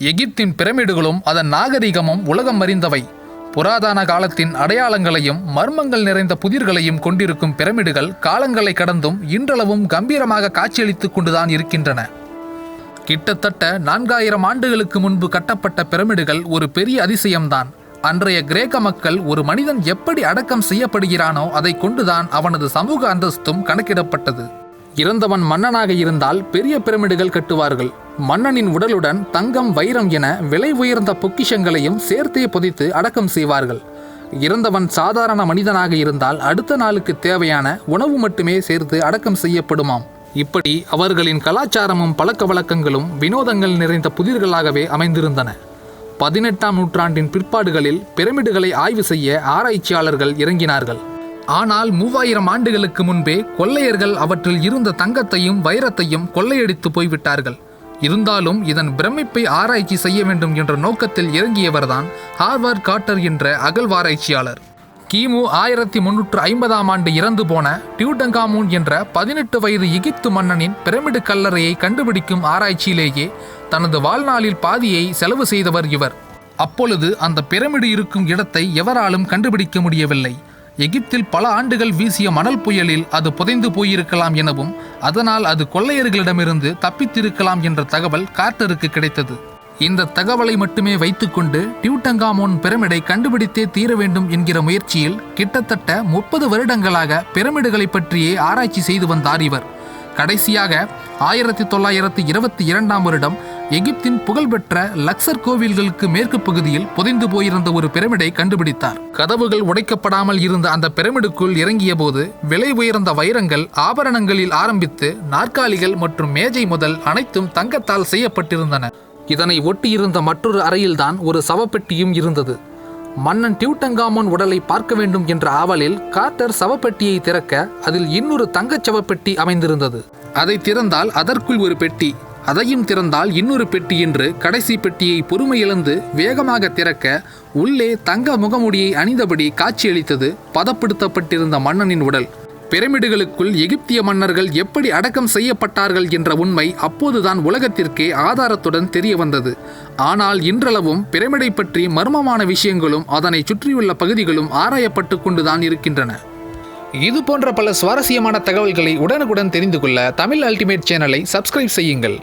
எகிப்தின் பிரமிடுகளும் அதன் நாகரிகமும் உலகம் அறிந்தவை புராதன காலத்தின் அடையாளங்களையும் மர்மங்கள் நிறைந்த புதிர்களையும் கொண்டிருக்கும் பிரமிடுகள் காலங்களை கடந்தும் இன்றளவும் கம்பீரமாக காட்சியளித்துக் கொண்டுதான் இருக்கின்றன. கிட்டத்தட்ட நான்காயிரம் ஆண்டுகளுக்கு முன்பு கட்டப்பட்ட பிரமிடுகள் ஒரு பெரிய அதிசயம்தான். அன்றைய கிரேக்க மக்கள் ஒரு மனிதன் எப்படி அடக்கம் செய்யப்படுகிறானோ அதை கொண்டுதான் அவனது சமூக அந்தஸ்தும் கணக்கிடப்பட்டது. இறந்தவன் மன்னனாக இருந்தால் பெரிய பிரமிடுகள் கட்டுவார்கள். மன்னனின் உடலுடன் தங்கம் வைரம் என விலை உயர்ந்த பொக்கிஷங்களையும் சேர்த்தே புதைத்து அடக்கம் செய்வார்கள். இறந்தவன் சாதாரண மனிதனாக இருந்தால் அடுத்த நாளுக்கு தேவையான உணவு மட்டுமே சேர்த்து அடக்கம் செய்யப்படுமாம். இப்படி அவர்களின் கலாச்சாரமும் பழக்க வழக்கங்களும் வினோதங்கள் நிறைந்த புதிர்களாகவே அமைந்திருந்தன. பதினெட்டாம் நூற்றாண்டின் பிற்பாடுகளில் பிரமிடுகளை ஆய்வு செய்ய ஆராய்ச்சியாளர்கள் இறங்கினார்கள். ஆனால் மூவாயிரம் ஆண்டுகளுக்கு முன்பே கொள்ளையர்கள் அவற்றில் இருந்த தங்கத்தையும் வைரத்தையும் கொள்ளையடித்து போய்விட்டார்கள். இருந்தாலும் இதன் பிரமிப்பை ஆராய்ச்சி செய்ய வேண்டும் என்ற நோக்கத்தில் இறங்கியவர்தான் ஹார்வர்ட் காட்டர் என்ற அகழ்வாராய்ச்சியாளர். கிமு ஆயிரத்தி முன்னூற்று ஐம்பதாம் ஆண்டு இறந்து போன டியூடங்காமூன் என்ற பதினெட்டு வயது எகிப்து மன்னனின் பிரமிடு கல்லறையை கண்டுபிடிக்கும் ஆராய்ச்சியிலேயே தனது வாழ்நாளில் பாதியை செலவு செய்தவர் இவர். அப்பொழுது அந்த பிரமிடு இருக்கும் இடத்தை எவராலும் கண்டுபிடிக்க முடியவில்லை. எகிப்தில் பல ஆண்டுகள் வீசிய மணல் புயலில் அது புதைந்து போயிருக்கலாம் எனவும் அதனால் அது கொள்ளையர்களிடமிருந்து தப்பித்திருக்கலாம் என்ற தகவல் கார்ட்டருக்கு கிடைத்தது. இந்த தகவலை மட்டுமே வைத்துக்கொண்டு டியூட்டங்காமோன் பிரமிடை கண்டுபிடித்தே தீர வேண்டும் என்கிற முயற்சியில் கிட்டத்தட்ட முப்பது வருடங்களாக பிரமிடுகளை பற்றியே ஆராய்ச்சி செய்து வந்தார் இவர். கடைசியாக ஆயிரத்தி தொள்ளாயிரத்தி இருபத்தி இரண்டாம் வருடம் எகிப்தின் புகழ்பெற்ற லக்சர் கோவில்களுக்கு மேற்கு பகுதியில் புதைந்து போயிருந்த ஒரு பிரமிடை கண்டுபிடித்தார். கதவுகள் உடைக்கப்படாமல் இருந்த அந்த பிரமிடுக்குள் இறங்கிய போது விலை உயர்ந்த வைரங்கள் ஆபரணங்களில் ஆரம்பித்து நாற்காலிகள் மற்றும் மேஜை முதல் அனைத்தும் தங்கத்தால் செய்யப்பட்டிருந்தன. இதனை ஒட்டியிருந்த மற்றொரு அறையில்தான் ஒரு சவப்பெட்டியும் இருந்தது. மன்னன் டியூட்டங்காமோன் உடலை பார்க்க வேண்டும் என்ற ஆவலில் கார்ட்டர் சவப்பெட்டியை திறக்க அதில் இன்னொரு தங்கச் சவப்பெட்டி அமைந்திருந்தது. அதை திறந்தால் அதற்குள் ஒரு பெட்டி அதையும் திறந்தால் இன்னொரு பெட்டி என்று கடைசி பெட்டியை பொறுமையிழந்து வேகமாக திறக்க உள்ளே தங்க முகமுடியை அணிந்தபடி காட்சியளித்தது பதப்படுத்தப்பட்டிருந்த மன்னனின் உடல். பிரமிடுகளுக்குள் எகிப்திய மன்னர்கள் எப்படி அடக்கம் செய்யப்பட்டார்கள் என்ற உண்மை அப்போதுதான் உலகத்திற்கே ஆதாரத்துடன் தெரிய வந்தது. ஆனால் இன்றளவும் பிரமிடை பற்றி மர்மமான விஷயங்களும் அதனை சுற்றியுள்ள பகுதிகளும் ஆராயப்பட்டு கொண்டுதான் இருக்கின்றன. இது போன்ற பல சுவாரஸ்யமான தகவல்களை உடனுக்குடன் தெரிந்து கொள்ள தமிழ் அல்டிமேட் சேனலை சப்ஸ்கிரைப் செய்யுங்கள்.